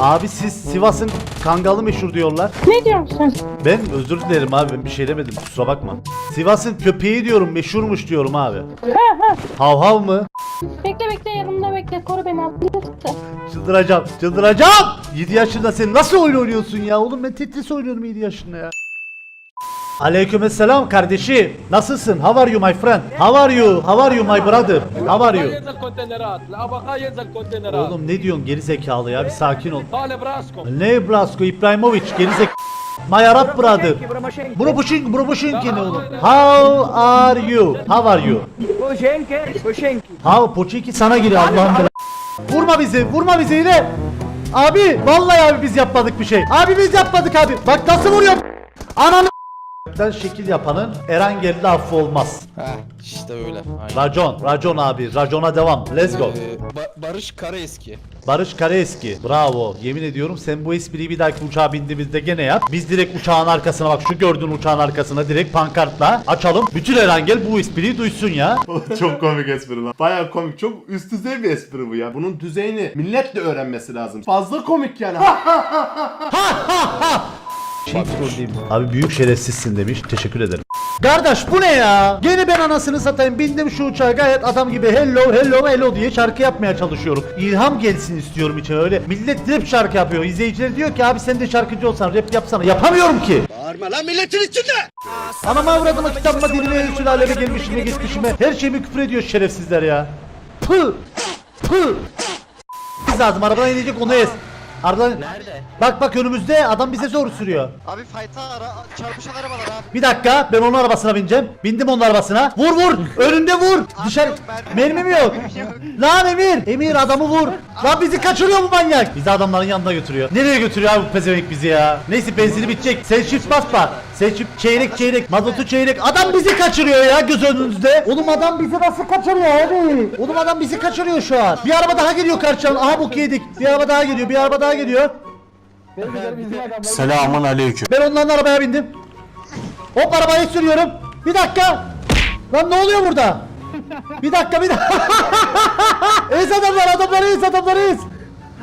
Abi siz Sivas'ın kangalı meşhur diyorlar. Ne diyorsun? Ben özür dilerim abi ben bir şey demedim kusura bakma. Sivas'ın köpeği diyorum meşhurmuş diyorum abi. Ha ha. Hav hav mı? Bekle bekle yanımda bekle. Koru beni abi. Çıldıracağım çıldıracağım. 7 yaşında sen nasıl oyun oynuyorsun ya? Oğlum ben Tetris oynuyorum 7 yaşında ya. Aleykümselam kardeşim. Nasılsın? How are you my friend? How are you? How are you my brother? How are you? Oğlum ne diyorsun geri zekalı ya? Bir sakin ol. Ne Brasko İbrahimovic geri zekalı. My Arab brother. Broboshenki, Broboshenki ne oğlum? How are you? How are you? How Poçenki sana giriyor Allah'ım. Vurma bizi, vurma bizi yine. Abi, vallahi abi biz yapmadık bir şey. Abi biz yapmadık abi. Bak nasıl vuruyor? Ananı ben şekil yapanın Erangel'de affı olmaz. Heh işte öyle. Aynen. Racon, racon abi, racona devam. Let's go. Ee, Ba- Barış Karaeski. Barış Kareski, bravo. Yemin ediyorum sen bu espriyi bir dahaki uçağa bindiğimizde gene yap. Biz direkt uçağın arkasına bak şu gördüğün uçağın arkasına direkt pankartla açalım. Bütün Erangel bu espriyi duysun ya. çok komik espri lan. Baya komik. Çok üst düzey bir espri bu ya. Bunun düzeyini millet de öğrenmesi lazım. Fazla komik yani. Şey trolleyeyim. Abi büyük şerefsizsin demiş. Teşekkür ederim. Kardeş bu ne ya? Gene ben anasını satayım bindim şu uçağa gayet adam gibi hello hello hello diye şarkı yapmaya çalışıyorum. İlham gelsin istiyorum içime öyle. Millet rap şarkı yapıyor. İzleyiciler diyor ki abi sen de şarkıcı olsan rap yapsana. Yapamıyorum ki. Bağırma lan milletin içinde. Anama avradıma kitabıma dilime sülaleme gelmişime geçmişime. Her şeyimi küfür ediyor şerefsizler ya. Pı. Pı. Biz lazım arabadan inecek onu ez. Arabadan... Nerede? Bak bak önümüzde adam bize zor sürüyor. Abi fight'a ara çarpışan arabalar abi. Bir dakika ben onun arabasına bineceğim. Bindim onun arabasına. Vur vur. Önünde vur. Dışarı. yok, mermi- Mermim yok. Lan Emir. Emir adamı vur. Lan bizi kaçırıyor bu manyak. Bizi adamların yanına götürüyor. Nereye götürüyor abi bu pezevenk bizi ya? Neyse benzini bitecek. Sen shift basma. Sen shift çeyrek çeyrek. Mazotu çeyrek. Adam bizi kaçırıyor ya göz önünüzde. Oğlum adam bizi nasıl kaçırıyor abi? Oğlum adam bizi kaçırıyor şu an. Bir araba daha geliyor karşıdan. Aha bok yedik. Bir araba daha geliyor. Bir araba daha geliyor. Selamun aleyküm. Ben onların arabaya bindim. Hop arabayı sürüyorum. Bir dakika. Lan ne oluyor burada? Bir dakika bir dakika. ez adamlar adamları ez adamları ez.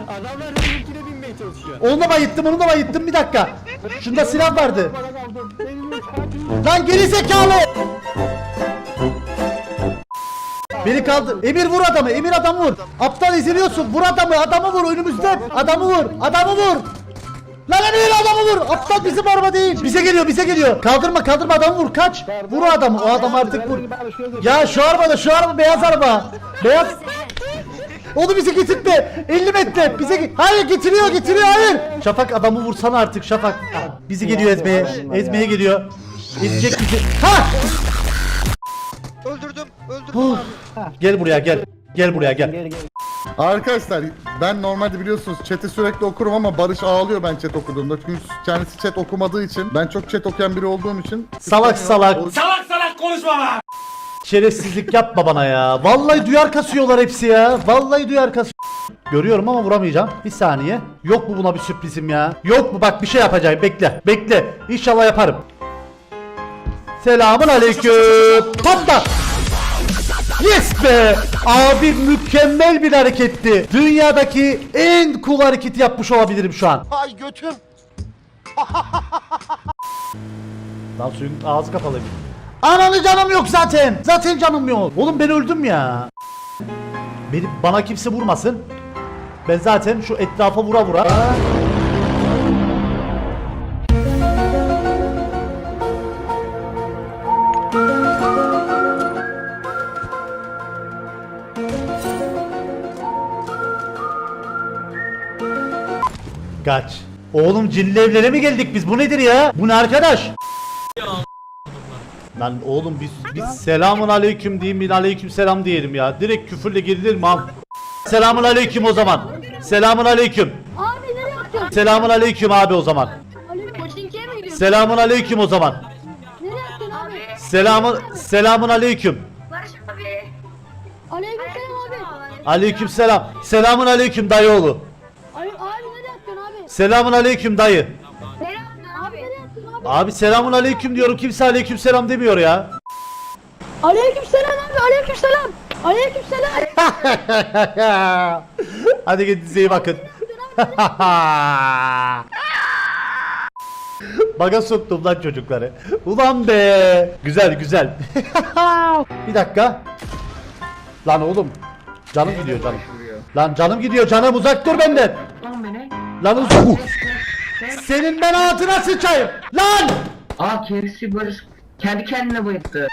Adamlar benimkine binmeye çalışıyor. Onu da bayıttım onu da bayıttım bir dakika. Şunda silah vardı. Lan geri zekalı. Beni kaldı. Emir vur adamı. Emir adamı vur. Aptal eziliyorsun. Vur adamı. Adamı vur önümüzde. Adamı vur. Adamı vur. Lan Emir adamı vur. Aptal bizim araba değil. Bize geliyor bize geliyor. Kaldırma kaldırma adamı vur. Kaç. Vur adamı. O adamı artık vur. Ya şu arabada şu araba beyaz araba. Beyaz. Onu bize getirtme. 50 metre. Bize ge- Hayır getiriyor getiriyor hayır. Şafak adamı vursana artık Şafak. Bizi geliyor ezmeye. Ezmeye geliyor. Ezecek bizi. Ha! Öldürdüm, öldürdüm abi. Gel buraya gel. Gel buraya gel. Arkadaşlar ben normalde biliyorsunuz chat'i sürekli okurum ama Barış ağlıyor ben chat okuduğumda. Çünkü kendisi chat okumadığı için ben çok chat okuyan biri olduğum için Salak salak. Salak salak konuşma lan. Şerefsizlik yapma bana ya. Vallahi duyar kasıyorlar hepsi ya. Vallahi duyar kasıyor. Görüyorum ama vuramayacağım. Bir saniye. Yok mu buna bir sürprizim ya? Yok mu? Bak bir şey yapacağım. Bekle. Bekle. İnşallah yaparım. Selamun aleyküm. Patla. Yes be! Abi mükemmel bir hareketti. Dünyadaki en cool hareketi yapmış olabilirim şu an. Ay götüm. Lan suyun ağzı kapalı. Ananı canım yok zaten. Zaten canım yok. Oğlum ben öldüm ya. Beni, bana kimse vurmasın. Ben zaten şu etrafa vura vura. Kaç. Oğlum cinli evlere mi geldik biz? Bu nedir ya? Bu ne arkadaş? Lan oğlum biz, biz selamun aleyküm diyeyim bir aleyküm selam diyelim ya. Direkt küfürle girilir mi? Selamun aleyküm o zaman. Selamun aleyküm. Abi nereye atıyorsun? Selamun aleyküm abi o zaman. Koçinki'ye mi gidiyorsun? Selamun aleyküm o zaman. Nereye atıyorsun abi? Selamun selamun aleyküm. Barış abi. Aleyküm selam abi. Aleyküm selam. Selamun aleyküm dayıoğlu. Selamun aleyküm dayı. Atıyorsun abi? Abi? Selamun aleyküm diyorum kimse aleyküm selam demiyor ya. Aleyküm selam abi. Aleyküm selam. Aleyküm selam. Hadi kendinize iyi bakın. Baga soktum lan çocukları. Ulan be. Güzel güzel. bir dakika. Lan oğlum. Canım gidiyor canım. Lan canım gidiyor canım uzak dur benden. Lan uzak. Senin ben altına sıçayım. Lan. Aa kendisi Barış kendi kendine bayıldı.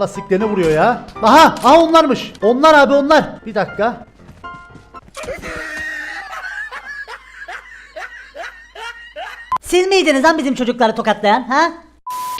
Lastiklerine vuruyor ya. Aha, aha onlarmış. Onlar abi onlar. Bir dakika. Siz miydiniz lan bizim çocukları tokatlayan ha?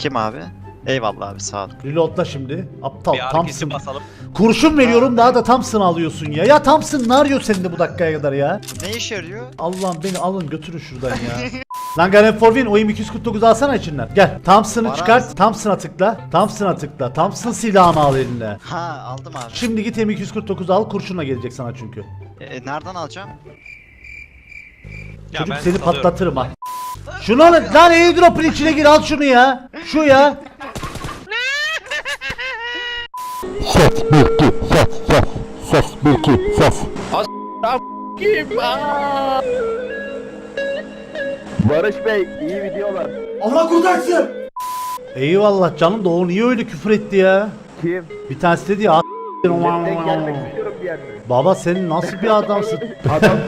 Kim abi? Eyvallah abi sağ ol. Reloadla şimdi. Aptal Bir Thompson. basalım. Kurşun veriyorum daha da Thompson alıyorsun ya. Ya Thompson ne arıyor sende bu dakikaya kadar ya? Ne işe yarıyor? Allah'ım beni alın götürün şuradan ya. Lan Garen Forvin o M249 alsana içinden. Gel Thompson'ı Bana çıkart. alsın. Thompson'a tıkla. Thompson'a tıkla. Thompson silahını al eline. Ha aldım abi. Şimdi git M249 al kurşunla gelecek sana çünkü. E, nereden alacağım? Ya Çocuk ben seni salıyorum. patlatırım ha. Şunu al lan airdrop'un içine gir al şunu ya. Şu ya. Barış Bey iyi videolar. Eyvallah canım da o niye öyle küfür etti ya? Kim? Bir tanesi dedi ya "A- Tek gelmek istiyorum bir yerde. Baba sen nasıl bir adamsın? Adam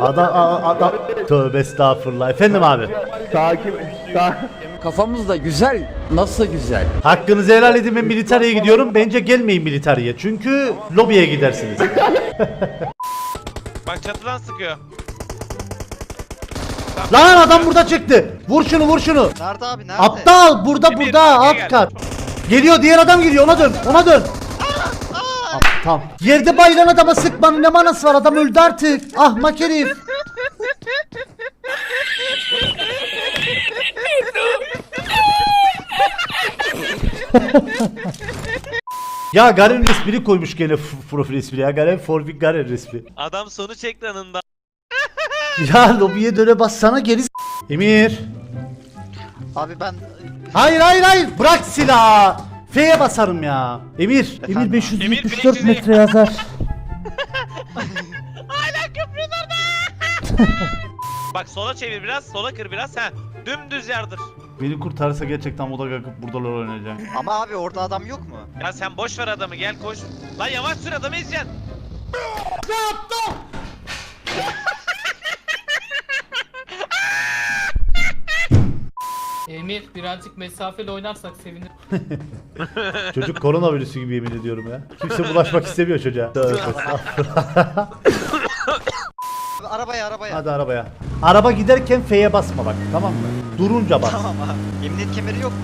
Adam a- adam tövbe estağfurullah. Efendim abi. takip ta Kafamız da güzel. Nasıl güzel? Hakkınızı helal edin ben militeriye gidiyorum. Bence gelmeyin militeriye. Çünkü lobiye gidersiniz. Bak çatıdan sıkıyor. Lan adam burada çıktı. Vur şunu vur şunu. Nerede abi nerede? Aptal burada burada alt kat. Geliyor diğer adam geliyor ona dön ona dön. Aptal. Yerde bayılan adama sıkmanın ne manası var adam öldü artık. Ahmak herif. ya Garen resmini koymuş gene profil ismini ya. Garen Forvik Garen resmi. Adam sonuç ekranında. Ya lobiye döne bassana geri Emir. Abi ben Hayır hayır hayır bırak silahı. F'ye basarım ya. Emir. Emir Efendim? 574 Emir, 500 metre yazar. Bak sola çevir biraz, sola kır biraz. Ha, dümdüz yardır. Beni kurtarırsa gerçekten moda kalkıp burada lol oynayacağım. ama abi orada adam yok mu? Ya sen boş ver adamı, gel koş. Lan yavaş sür adamı ezeceksin. Emir birazcık mesafeli oynarsak sevinirim. Çocuk koronavirüsü gibi yemin ediyorum ya. Kimse bulaşmak istemiyor çocuğa. Tövbe estağfurullah. Abi, arabaya arabaya. Hadi arabaya. Araba giderken F'ye basma bak tamam mı? Durunca bas. Tamam abi. Emniyet kemeri yok mu?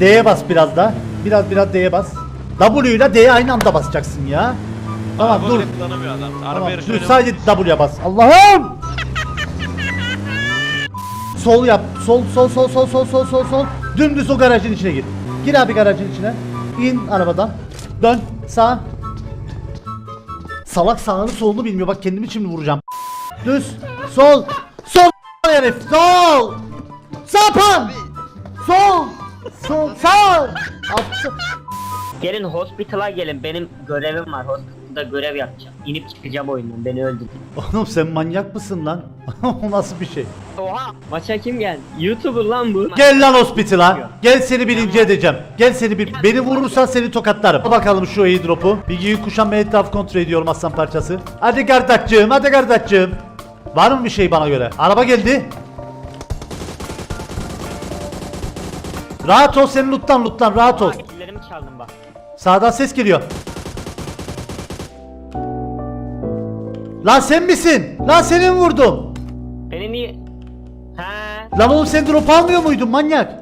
D'ye bas biraz da. Biraz biraz D'ye bas. W ile D'ye aynı anda basacaksın ya. Tamam Araba dur. bile kullanamıyor adam. Araba Tamam, yarışı dur sadece W'ye bas. Allah'ım! Sol yap. Sol sol sol sol sol sol sol sol. Dümdüz o garajın içine gir. Gir abi garajın içine. İn arabadan. Dön sağ. Salak sağını solunu bilmiyor. Bak kendimi şimdi vuracağım. Düz. Sol. Sol herif. Sol. Sapan. Sol. Sol. Sağ. Gelin hospital'a gelin benim görevim var hospital'da görev yapacağım. İnip çıkacağım oyundan beni öldürdün. Oğlum sen manyak mısın lan? o nasıl bir şey? Oha maça kim geldi? YouTuber lan bu. Gel lan hospital'a. Gel seni birinci edeceğim. Gel seni bir... Beni vurursan seni tokatlarım. Al bakalım şu airdrop'u. Bilgiyi kuşan ve etraf kontrol ediyorum aslan parçası. Hadi kardeşciğim, hadi kardeşciğim. Var mı bir şey bana göre? Araba geldi. Rahat ol senin loot'tan loot'tan rahat ol. Killerimi çaldın bak. Sağdan ses geliyor. Lan sen misin? Lan senin vurdum. Beni niye... He. Lan oğlum sen drop almıyor muydun manyak?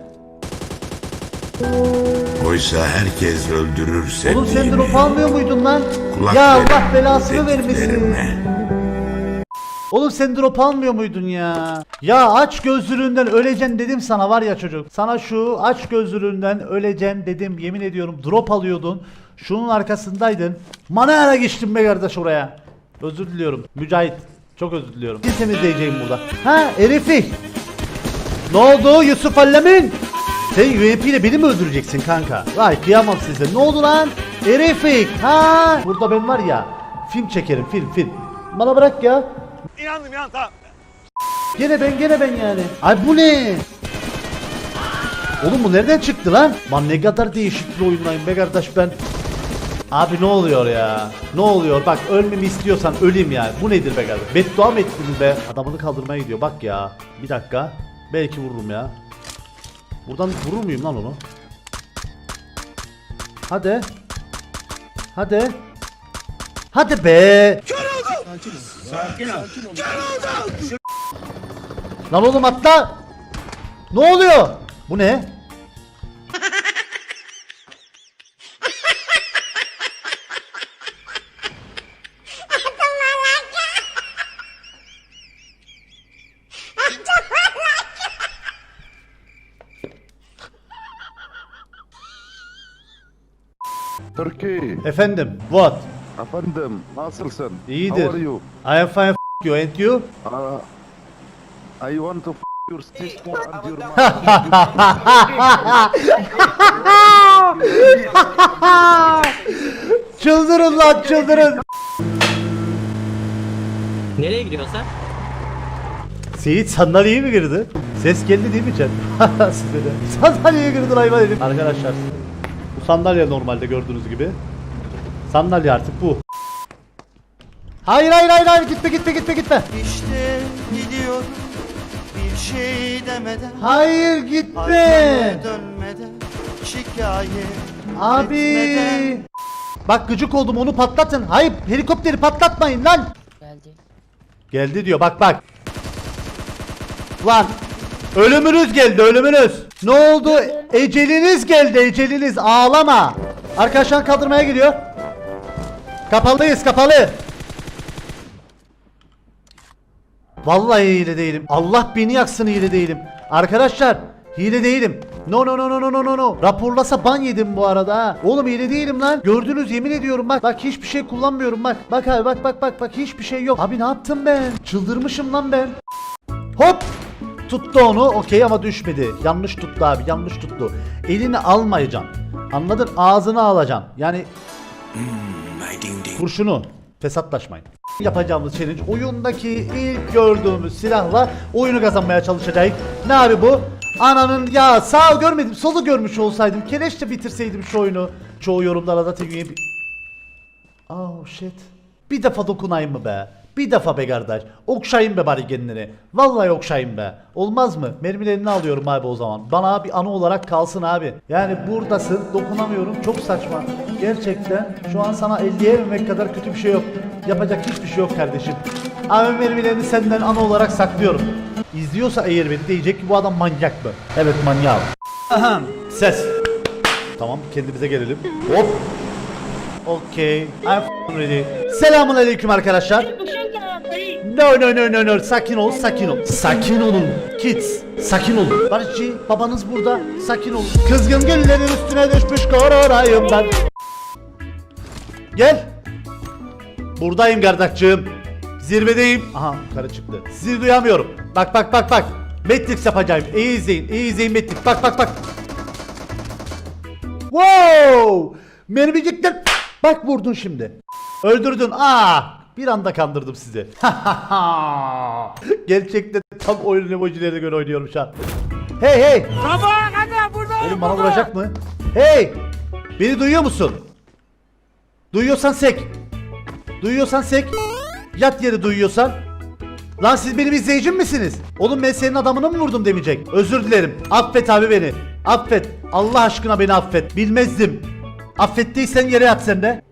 Oysa herkes öldürür Oğlum sen drop almıyor muydun lan? Kulak ya Allah belasını vermesin. Oğlum sen drop almıyor muydun ya? Ya aç gözlülüğünden öleceksin dedim sana var ya çocuk. Sana şu aç gözlülüğünden öleceksin dedim yemin ediyorum drop alıyordun. Şunun arkasındaydın. Mana ara geçtim be kardeş oraya. Özür diliyorum. Mücahit. Çok özür diliyorum. Bir temizleyeceğim burada. Ha Erifi. Ne oldu Yusuf Allemin? Sen UMP ile beni mi öldüreceksin kanka? Vay kıyamam size. Ne oldu lan? Erifik. Ha? Burada ben var ya. Film çekerim film film. Bana bırak ya. İnandım inan tamam. Gene ben gene ben yani. Ay bu ne? Oğlum bu nereden çıktı lan? Lan ne kadar değişik bir oyundayım be kardeş ben. Abi ne oluyor ya? Ne oluyor? Bak ölmemi istiyorsan öleyim yani. Bu nedir be kardeş? Beddua mı ettiniz be? Adamını kaldırmaya gidiyor. Bak ya. Bir dakika. Belki vururum ya. Buradan vurur muyum lan onu? Hadi. Hadi. Hadi be. Lan oğlum atla. Ne oluyor? Bu ne? Türkiye. Efendim, what? Efendim nasılsın? İyidir. How are you? I am fine f- you and you? Uh, I want to f your sister and your mom. çıldırın lan çıldırın. Nereye gidiyorsun sen? Seyit sandalyeye mi girdi? Ses geldi değil mi Cem? Size de. Sandalyeye girdi hayvan herif. Arkadaşlar bu sandalye normalde gördüğünüz gibi. Sandalye artık bu. Hayır hayır hayır hayır gitme gitme gitme gitme. İşte gidiyorum bir şey demeden Hayır gitme. dönmeden şikayet Abi. Bak gıcık oldum onu patlatın. Hayır helikopteri patlatmayın lan. Geldi. Geldi diyor bak bak. Lan ölümünüz geldi ölümünüz. Ne oldu? Eceliniz geldi eceliniz ağlama. Arkadaşlar kaldırmaya gidiyor. Kapalıyız kapalı. Vallahi hile değilim. Allah beni yaksın hile değilim. Arkadaşlar hile değilim. No no no no no no no. Raporlasa ban yedim bu arada ha. Oğlum hile değilim lan. Gördünüz yemin ediyorum bak. Bak hiçbir şey kullanmıyorum bak. Bak abi bak bak bak bak hiçbir şey yok. Abi ne yaptım ben? Çıldırmışım lan ben. Hop! Tuttu onu okey ama düşmedi. Yanlış tuttu abi yanlış tuttu. Elini almayacaksın. Anladın? Ağzını alacaksın. Yani kurşunu fesatlaşmayın. Yapacağımız challenge oyundaki ilk gördüğümüz silahla oyunu kazanmaya çalışacağız. Ne abi bu? Ananın ya sağ görmedim solu görmüş olsaydım kereçle bitirseydim şu oyunu. Çoğu yorumlara da tek üye- Oh shit. Bir defa dokunayım mı be? Bir defa be kardeş. Okşayayım be bari kendini. Vallahi okşayayım be. Olmaz mı? Mermilerini alıyorum abi o zaman. Bana bir anı olarak kalsın abi. Yani buradasın dokunamıyorum. Çok saçma. Gerçekten şu an sana elleyememek kadar kötü bir şey yok. Yapacak hiçbir şey yok kardeşim. Abi mermilerini senden anı olarak saklıyorum. İzliyorsa eğer beni diyecek ki bu adam manyak mı? Evet manyağım. Ahem. Ses. Tamam kendimize gelelim. Hop. Okay, I'm ready. Selamun aleyküm arkadaşlar. No no no no no sakin ol sakin ol. Sakin olun kids. Sakin olun. Barışçı babanız burada. Sakin olun. Kızgın güllerin üstüne düşmüş kororayım ben. Gel. Buradayım kardeşciğim. Zirvedeyim. Aha yukarı çıktı. Sizi duyamıyorum. Bak bak bak bak. Matrix yapacağım. İyi izleyin. iyi izleyin Matrix. Bak bak bak. Wow! Mermicikler. Bak vurdun şimdi. Öldürdün. Aa! Bir anda kandırdım sizi. Gerçekten tam oyun emojilerine göre oynuyorum şu an. Hey hey! Sabaha kadar burada Oğlum bana vuracak mı? Hey! Beni duyuyor musun? Duyuyorsan sek. Duyuyorsan sek. Yat yeri duyuyorsan. Lan siz benim izleyicim misiniz? Oğlum ben senin adamını mı vurdum demeyecek. Özür dilerim. Affet abi beni. Affet. Allah aşkına beni affet. Bilmezdim. Affettiysen yere yat sen de.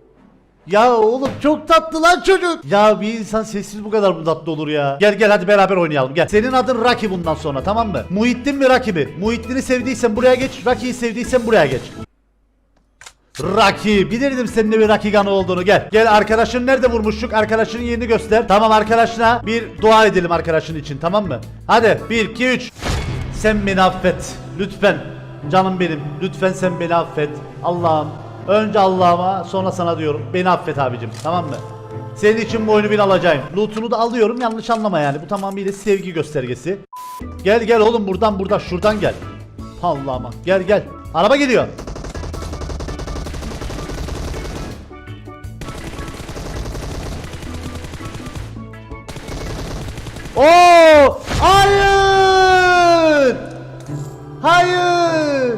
Ya oğlum çok tatlı lan çocuk. Ya bir insan sessiz bu kadar mı tatlı olur ya? Gel gel hadi beraber oynayalım gel. Senin adın Rocky bundan sonra tamam mı? Muhittin mi Rocky mi? Muhittin'i sevdiysen buraya geç. Rocky'yi sevdiysen buraya geç. Rocky. Bilirdim senin bir kanı olduğunu. Gel. Gel arkadaşın nerede vurmuştuk? Arkadaşının yerini göster. Tamam arkadaşına bir dua edelim arkadaşın için tamam mı? Hadi 1 2 3. Sen beni affet. Lütfen. Canım benim. Lütfen sen beni affet. Allah'ım. Önce Allah'ıma sonra sana diyorum. Beni affet abicim tamam mı? Senin için bu oyunu bin alacağım. Loot'unu da alıyorum yanlış anlama yani. Bu tamamıyla sevgi göstergesi. Gel gel oğlum buradan buradan şuradan gel. Allah'ıma gel gel. Araba geliyor. Oo! Hayır! Hayır!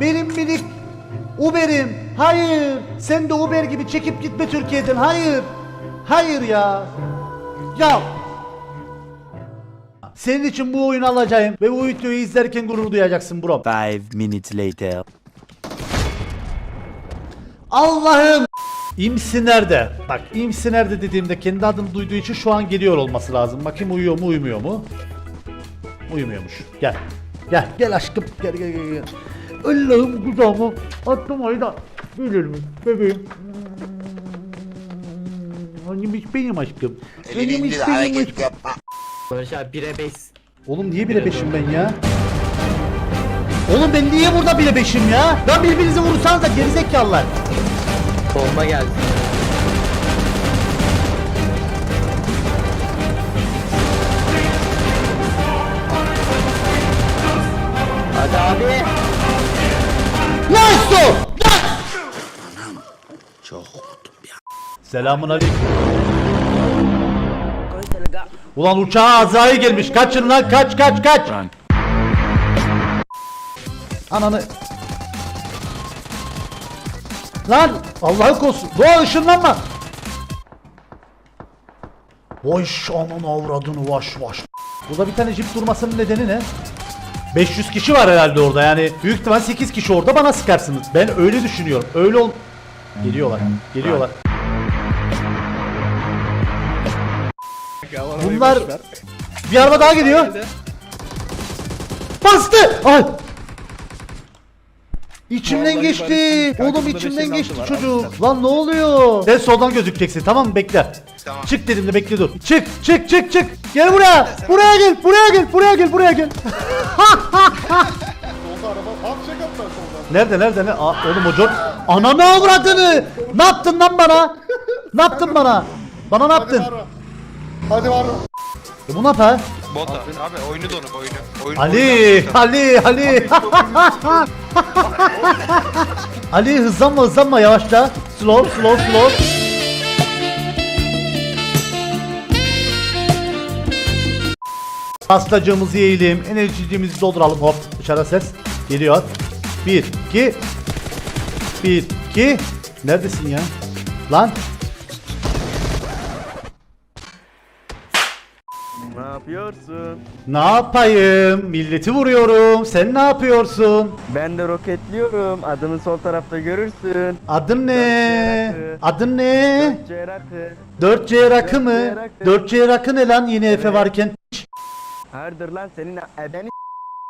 Benim minik Uber'im Hayır! Sen de Uber gibi çekip gitme Türkiye'den. Hayır! Hayır ya! Ya! Senin için bu oyunu alacağım ve bu videoyu izlerken gurur duyacaksın bro. Five minutes later. Allah'ım! İmsi nerede? Bak İmsi nerede dediğimde kendi adını duyduğu için şu an geliyor olması lazım. Bakayım uyuyor mu uyumuyor mu? Uyumuyormuş. Gel. Gel gel aşkım. Gel gel gel. gel. Allah'ım kucağıma attım ayda. Gelir mi? Bebeğim. Hanimiş benim aşkım. Hanimiş benim aşkım. Barış abi 1'e 5. Oğlum niye bire beşim ben ya? Oğlum ben niye burada bire beşim ya? Lan birbirinize vurursanız da gerizekalılar. Bomba geldi. Hadi abi. Nice Selamun aleyküm. Ulan uçağa Azrail gelmiş. Kaçın lan kaç kaç kaç. Ananı. Lan Allah'ı korusun. Doğa ışınlanma. Voş ananı avradını vaş vaş. Burada bir tane jip durmasının nedeni ne? 500 kişi var herhalde orada yani büyük ihtimal 8 kişi orada bana sıkarsınız. Ben öyle düşünüyorum. Öyle ol... Geliyorlar. Geliyorlar. Bunlar... Bir araba daha geliyor. Bastı! Ay! İçimden geçti. Oğlum içimden geçti çocuk. Lan ne oluyor? Sen soldan gözükeceksin tamam mı? Bekle. Çık dedim de bekle dur. Çık çık çık çık. Gel buraya. Buraya gel. Buraya gel. Buraya gel. Buraya gel. Solda araba. Abi çek atlar soldan. Nerede nerede ne? Aa, oğlum o John. Ananı avradını. Ne yaptın lan bana? Ne yaptın bana? Bana ne Hadi yaptın? mı? Hadi var? E bu ne yapar? Bota. Abi oyunu donuk oyunu. Oyun, Ali, Ali, Ali. Ali hızlanma hızlanma yavaşla. Slow, slow, slow. Pastacığımızı yiyelim, enerjicimizi dolduralım. Hop, dışarı ses geliyor. 1, 2 1, 2 Neredesin ya? Lan Ne yapıyorsun? ne yapayım? Milleti vuruyorum. Sen ne yapıyorsun? Ben de roketliyorum. Adını sol tarafta görürsün. Adın ne? Adın ne? Cerakı. 4C rakı mı? 4C rakı. 4C rakı ne lan yine Efe varken? Hayırdır lan senin ebeni.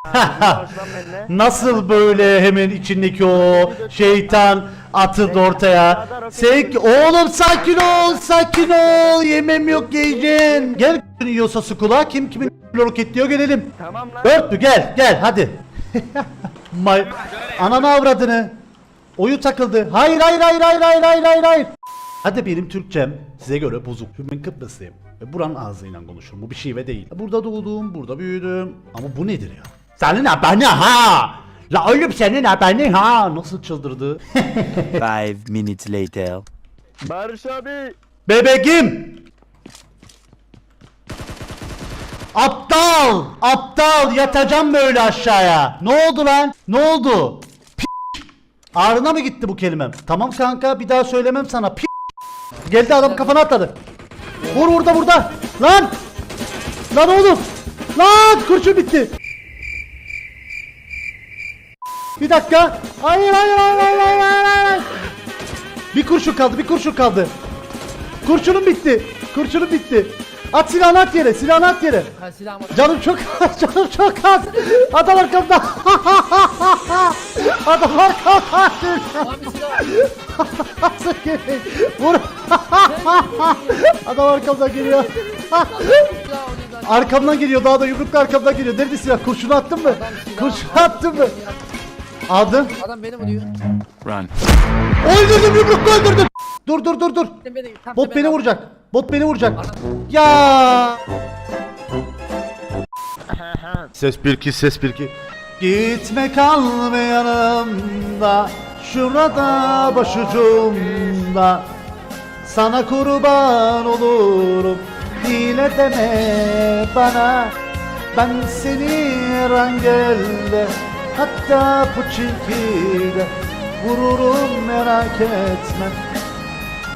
Nasıl böyle hemen içindeki o şeytan atıldı ortaya? Sen oğlum sakin ol, sakin ol. Yemem yok yiyeceksin. Gel yiyorsa skula kim kimin roketliyor gelelim. Tamam lan. Gel gel hadi. May Ananı avradını. Oyu takıldı. Hayır hayır hayır hayır hayır hayır hayır hayır. Hadi benim Türkçem size göre bozuk. Ben Kıbrıslıyım. Ve buranın ağzıyla konuşurum. Bu bir şive değil. Burada doğdum, burada büyüdüm. Ama bu nedir ya? Senin abone ha! La oğlum senin abone ha! Nasıl çıldırdı? Five minutes later. Barış abi. Bebeğim! Aptal! Aptal! Yatacağım böyle aşağıya. Ne oldu lan? Ne oldu? P Ağrına mı gitti bu kelimem? Tamam kanka bir daha söylemem sana. P Geldi adam kafana atladı. Vur burada burada. Lan! Lan oğlum! Lan! Kurşun bitti. Bir dakika. Hayır hayır hayır hayır hayır hayır. hayır. Bir kurşun kaldı bir kurşun kaldı. Kurşunum bitti. Kurşunum bitti. At silahını at yere. Silahını at yere. Canım çok az. Canım çok az. Adam arkamda. Adam arkamda. Nasıl gelin? Vur. Adam arkamdan geliyor. arkamdan geliyor. Daha da yumrukla arkamdan geliyor. Nerede silah? Kurşunu attın mı? Kurşunu attın mı? Aldın. Run. Öldürdüm yumrukla öldürdüm. Dur dur dur dur. Bot beni vuracak. Bot beni vuracak. Ya. Ses 1 2 ses 1 2. Gitme kalma yanımda. Şurada başucumda. Sana kurban olurum. Dile deme bana Ben seni Rangel'de Hatta Puçinki'de Vururum merak etme.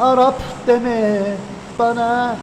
Arap deme bana